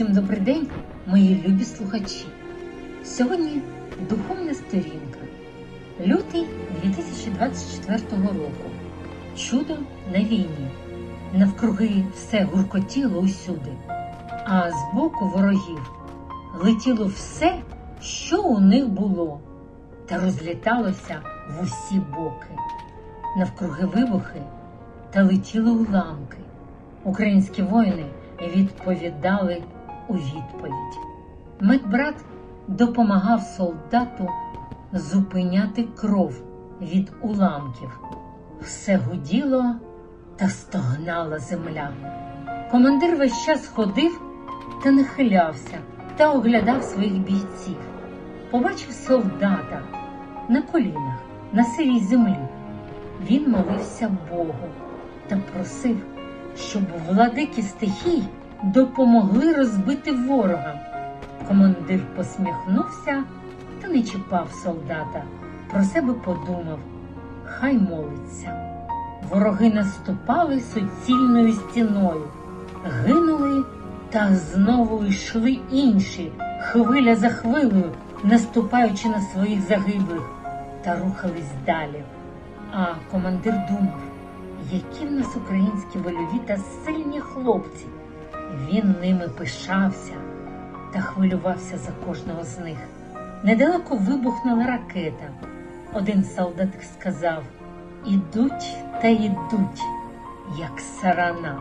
Усім добрий день, мої любі слухачі. Сьогодні духовна сторінка. Лютий 2024 року. Чудо на війні. Навкруги все гуркотіло усюди, а з боку ворогів летіло все, що у них було, та розліталося в усі боки. Навкруги вибухи та летіли уламки. Українські воїни відповідали у відповідь. Медбрат допомагав солдату зупиняти кров від уламків. Все гуділо та стогнала земля. Командир весь час ходив та нахилявся та оглядав своїх бійців. Побачив солдата на колінах, на сирій землі. Він молився Богу та просив, щоб владики стихій допомогли розбити ворога. Командир посміхнувся та не чіпав солдата. Про себе подумав, хай молиться. Вороги наступали суцільною стіною, гинули та знову йшли інші, хвиля за хвилею, наступаючи на своїх загиблих, та рухались далі. А командир думав, які в нас українські вольові та сильні хлопці. Він ними пишався та хвилювався за кожного з них. Недалеко вибухнула ракета. Один солдат сказав: Ідуть та йдуть, як сарана.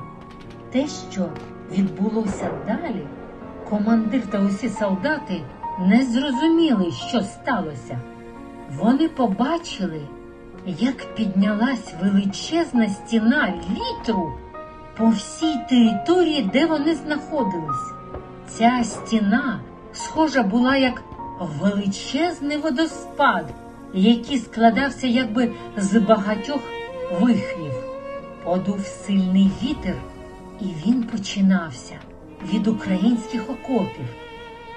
Те, що відбулося далі, командир та усі солдати не зрозуміли, що сталося. Вони побачили, як піднялась величезна стіна вітру по всій території, де вони знаходились. Ця стіна схожа була як величезний водоспад, який складався якби з багатьох вихрів. Подув сильний вітер, і він починався від українських окопів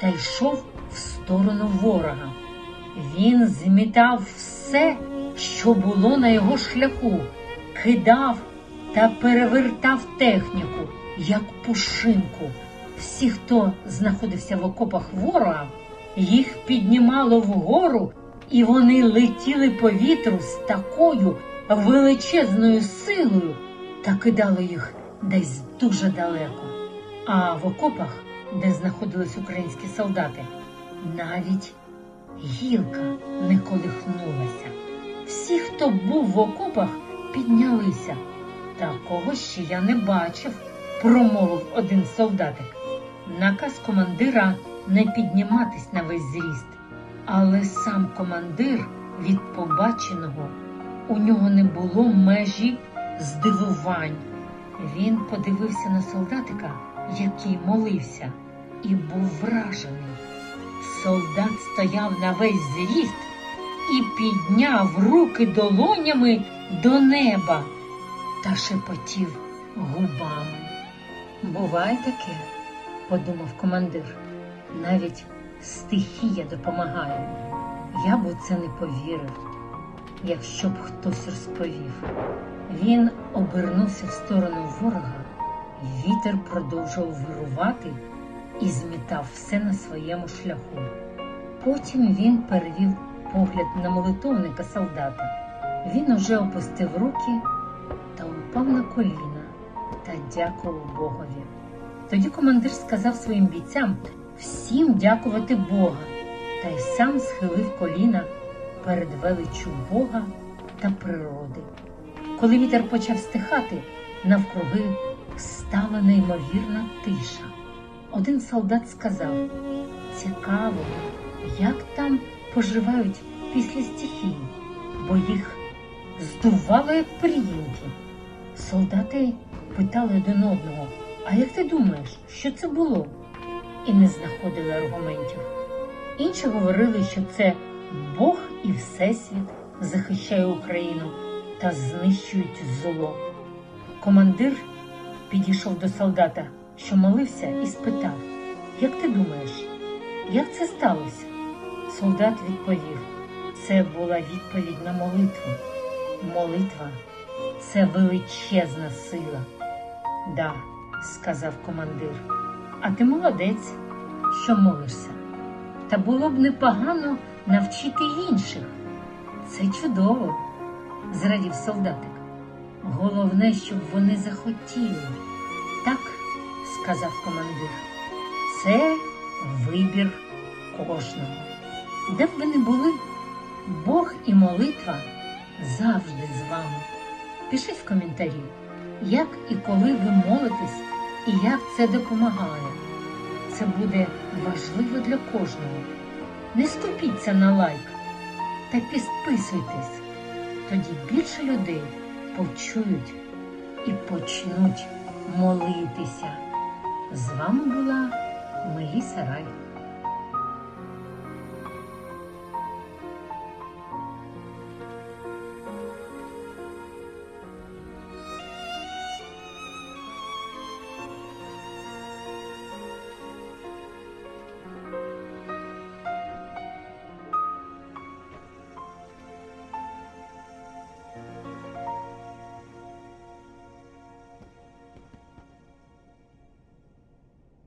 та йшов в сторону ворога. Він змітав все, що було на його шляху, кидав та перевертав техніку, як пушинку. Всі, хто знаходився в окопах ворога, їх піднімало вгору, і вони летіли по вітру з такою величезною силою та кидали їх десь дуже далеко. А в окопах, де знаходились українські солдати, навіть гілка не колихнулася. Всі, хто був в окопах, піднялися. Такого ще я не бачив, промовив один солдатик. Наказ командира не підніматись на весь зріст, але сам командир від побаченого у нього не було межі здивувань. Він подивився на солдатика, який молився, і був вражений. Солдат стояв на весь зріст і підняв руки долонями до неба та шепотів губами. Буває таке, подумав командир. Навіть стихія допомагає. Я б у це не повірив, якщо б хтось розповів. Він обернувся в сторону ворога, і вітер продовжував вирувати і змітав все на своєму шляху. Потім він перевів погляд на молитовника солдата. Він уже опустив руки та упав на коліна та дякував Богові. Тоді командир сказав своїм бійцям всім дякувати Бога та й сам схилив коліна перед величчю Бога та природи. Коли вітер почав стихати, навкруги стала неймовірна тиша. Один солдат сказав: Цікаво, як там поживають після стихії, бо їх здувало як приїнки. Солдати питали один одного, а як ти думаєш, що це було? І не знаходили аргументів. Інші говорили, що це Бог і Всесвіт захищає Україну та знищують зло. Командир підійшов до солдата, що молився, і спитав: Як ти думаєш, як це сталося? Солдат відповів: це була відповідь на молитву. Молитва це величезна сила. Да, сказав командир, А ти молодець, що молишся. Та було б непогано навчити інших. Це чудово, зрадів солдатик. Головне, щоб вони захотіли. Так, сказав командир. Це вибір кожного. Де б ви не були, Бог і молитва завжди з вами. Пишіть в коментарі, як і коли ви молитесь і як це допомагає. Це буде важливо для кожного. Не скупіться на лайк та підписуйтесь. Тоді більше людей почують і почнуть молитися. З вами була Меліса Рай.